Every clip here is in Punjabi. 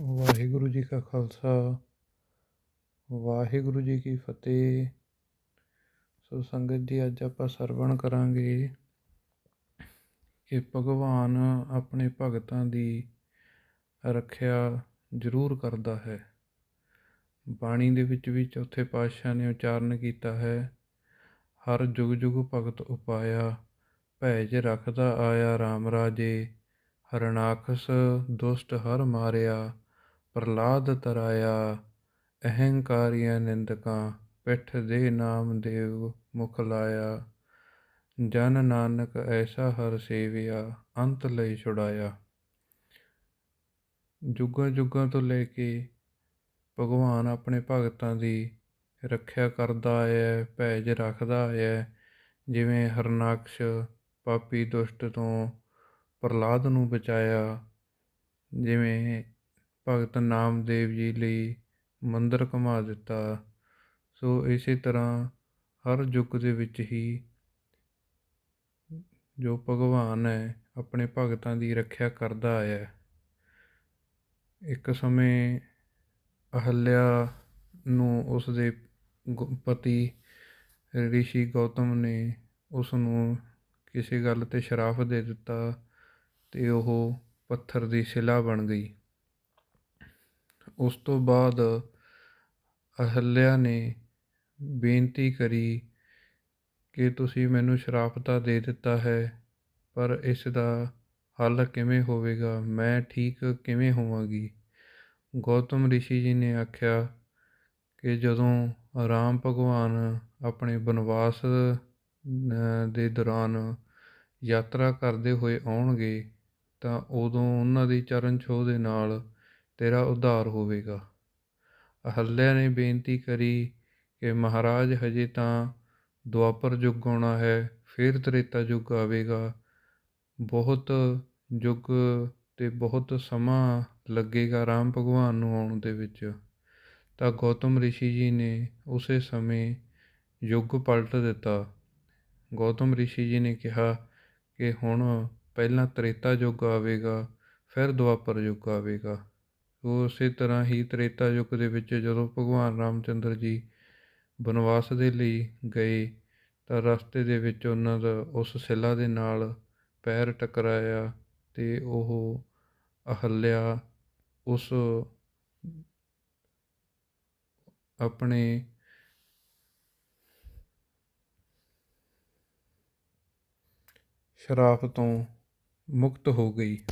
ਵਾਹਿਗੁਰੂ ਜੀ ਕਾ ਖਾਲਸਾ, ਵਾਹਿਗੁਰੂ ਜੀ ਕੀ ਫਤਿਹ। ਸੋ ਸੰਗਤ ਜੀ, ਅੱਜ ਆਪਾਂ ਸਰਵਣ ਕਰਾਂਗੇ ਕਿ ਭਗਵਾਨ ਆਪਣੇ ਭਗਤਾਂ ਦੀ ਰੱਖਿਆ ਜ਼ਰੂਰ ਕਰਦਾ ਹੈ। ਬਾਣੀ ਦੇ ਵਿੱਚ ਵੀ ਚੌਥੇ ਪਾਤਸ਼ਾਹ ਨੇ ਉਚਾਰਨ ਕੀਤਾ ਹੈ, ਹਰ ਜੁਗ ਜੁਗ ਭਗਤ ਉਪਾਇਆ, ਭੈਜ ਰੱਖਦਾ ਆਇਆ RAM ਰਾਜੇ, ਹਰਨਾਖਸ ਦੁਸ਼ਟ ਹਰ ਮਾਰਿਆ ਪ੍ਰਹਲਾਦ ਤਰਾਇਆ ਅਹੰਕਾਰੀਆਂ ਨਿੰਦਕਾਂ, ਪਿੱਠ ਦੇ ਨਾਮ ਦੇਵ ਮੁਖ ਲਾਇਆ। ਜਨ ਨਾਨਕ ਐਸਾ ਹਰ ਸੇਵਿਆ, ਅੰਤ ਲਈ ਛੁਡਾਇਆ। ਜੁਗਾਂ ਜੁਗਾਂ ਤੋਂ ਲੈ ਕੇ ਭਗਵਾਨ ਆਪਣੇ ਭਗਤਾਂ ਦੀ ਰੱਖਿਆ ਕਰਦਾ ਆਇਆ, ਭੈਜ ਰੱਖਦਾ ਆਇਆ। ਜਿਵੇਂ ਹਰਨਾਕਸ਼ ਪਾਪੀ ਦੁਸ਼ਟ ਤੋਂ ਪ੍ਰਹਲਾਦ ਨੂੰ ਬਚਾਇਆ, ਜਿਵੇਂ ਭਗਤ ਨਾਮਦੇਵ ਜੀ ਲਈ ਮੰਦਰ ਘੁਮਾ ਦਿੱਤਾ। ਸੋ ਇਸੇ ਤਰ੍ਹਾਂ ਹਰ ਯੁੱਗ ਦੇ ਵਿੱਚ ਹੀ ਜੋ ਭਗਵਾਨ ਹੈ, ਆਪਣੇ ਭਗਤਾਂ ਦੀ ਰੱਖਿਆ ਕਰਦਾ ਆਇਆ ਇੱਕ ਸਮੇਂ ਅਹਲਿਆ ਨੂੰ ਉਸ ਦੇ ਪਤੀ ਰਿਸ਼ੀ ਗੌਤਮ ਨੇ ਉਸ ਨੂੰ ਕਿਸੇ ਗੱਲ ਤੇ ਸ਼ਰਾਫ ਦੇ ਦਿੱਤਾ ਤੇ ਉਹ ਪੱਥਰ ਦੀ ਸਿਲਾ ਬਣ ਗਈ। ਉਸ ਤੋਂ ਬਾਅਦ ਅਹਲਿਆ ਨੇ ਬੇਨਤੀ ਕਰੀ ਕਿ ਤੁਸੀਂ ਮੈਨੂੰ ਸ਼ਰਾਪ ਦੇ ਦਿੱਤਾ ਹੈ, ਪਰ ਇਸ ਦਾ ਹੱਲ ਕਿਵੇਂ ਹੋਵੇਗਾ, ਮੈਂ ਠੀਕ ਕਿਵੇਂ ਹੋਵਾਂਗੀ? ਗੌਤਮ ਰਿਸ਼ੀ ਜੀ ਨੇ ਆਖਿਆ ਕਿ ਜਦੋਂ ਰਾਮ ਭਗਵਾਨ ਆਪਣੇ ਬਨਵਾਸ ਦੇ ਦੌਰਾਨ ਯਾਤਰਾ ਕਰਦੇ ਹੋਏ ਆਉਣਗੇ, ਤਾਂ ਉਦੋਂ ਉਹਨਾਂ ਦੀ ਚਰਨ ਛੋਹ ਦੇ ਨਾਲ ਤੇਰਾ ਉਧਾਰ ਹੋਵੇਗਾ। ਅਹਲਿਆ ਨੇ ਬੇਨਤੀ ਕਰੀ ਕਿ ਮਹਾਰਾਜ ਹਜੇ ਤਾਂ ਦੁਆਪਰ ਯੁੱਗ ਆਉਣਾ ਹੈ, ਫਿਰ ਤ੍ਰੇਤਾ ਯੁੱਗ ਆਵੇਗਾ। ਬਹੁਤ ਯੁੱਗ ਤੇ ਬਹੁਤ ਸਮਾਂ ਲੱਗੇਗਾ ਰਾਮ ਭਗਵਾਨ ਨੂੰ ਆਉਣ ਦੇ ਵਿੱਚ। ਤਾਂ ਗੌਤਮ ਰਿਸ਼ੀ ਜੀ ਨੇ ਉਸੇ ਸਮੇਂ ਯੁੱਗ ਪਲਟ ਦਿੱਤਾ। ਗੌਤਮ ਰਿਸ਼ੀ ਜੀ ਨੇ ਕਿਹਾ ਕਿ ਹੁਣ ਪਹਿਲਾਂ ਤ੍ਰੇਤਾ ਯੁੱਗ ਆਵੇਗਾ, ਫਿਰ ਦੁਆਪਰ ਯੁੱਗ ਆਵੇਗਾ। ਉਸੇ ਤਰ੍ਹਾਂ ਹੀ ਤ੍ਰੇਤਾ ਯੁੱਗ ਦੇ ਵਿੱਚ ਜਦੋਂ ਭਗਵਾਨ ਰਾਮਚੰਦਰ ਜੀ ਬਨਵਾਸ ਦੇ ਲਈ ਗਏ ਤਾਂ ਰਸਤੇ ਦੇ ਵਿੱਚ ਉਹਨਾਂ ਦਾ ਉਸ ਸਿਲਾ ਦੇ ਨਾਲ ਪੈਰ ਟਕਰਾਇਆ ਤੇ ਉਹ ਅਹਲਿਆ ਉਸ ਆਪਣੇ ਸ਼ਰਾਫ ਤੋਂ ਮੁਕਤ ਹੋ ਗਈ।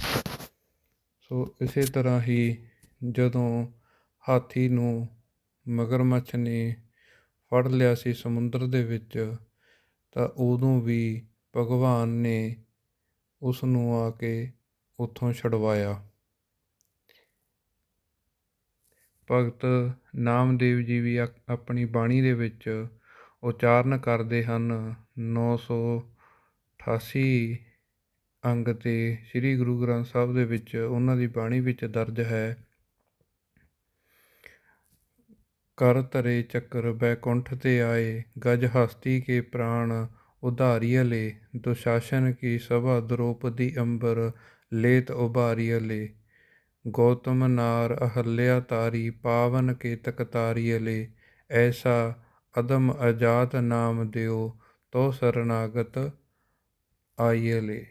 ਸੋ ਇਸੇ ਤਰ੍ਹਾਂ ਹੀ ਜਦੋਂ ਹਾਥੀ ਨੂੰ ਮਗਰਮੱਛ ਨੇ ਫੜ ਲਿਆ ਸੀ ਸਮੁੰਦਰ ਦੇ ਵਿੱਚ, ਤਾਂ ਉਦੋਂ ਵੀ ਭਗਵਾਨ ਨੇ ਉਸ ਨੂੰ ਆ ਕੇ ਉੱਥੋਂ ਛਡਵਾਇਆ। ਭਗਤ ਨਾਮਦੇਵ ਜੀ ਵੀ ਆਪਣੀ ਬਾਣੀ ਦੇ ਵਿੱਚ ਉਚਾਰਨ ਕਰਦੇ ਹਨ 988 ਅੰਗ ਤੇ ਸ੍ਰੀ ਗੁਰੂ ਗ੍ਰੰਥ ਸਾਹਿਬ ਦੇ ਵਿੱਚ ਉਹਨਾਂ ਦੀ ਬਾਣੀ ਵਿੱਚ ਦਰਜ ਹੈ ਕਰ ਧਰੇ ਚੱਕਰ ਬੈਕੁੰਠ ਤੇ ਆਏ, ਗਜ ਹਸਤੀ ਕੇ ਪ੍ਰਾਣ ਉਧਾਰੀਅਲੇ ਦੁਸ਼ਾਸਨ ਕੀ ਸਭਾ ਦ੍ਰੋਪਦੀ ਅੰਬਰ, ਲੇਤ ਉਬਾਰੀਅਲੇ ਗੌਤਮ ਨਾਰ ਅਹਲਿਆ ਤਾਰੀ, ਪਾਵਨ ਕੇ ਤਕਤਾਰੀਅਲੇ ਐਸਾ ਅਦਮ ਅਜਾਤ ਨਾਮ ਦਿਓ ਤੋ ਸਰਨਾਗਤ ਆਈਅਲੇ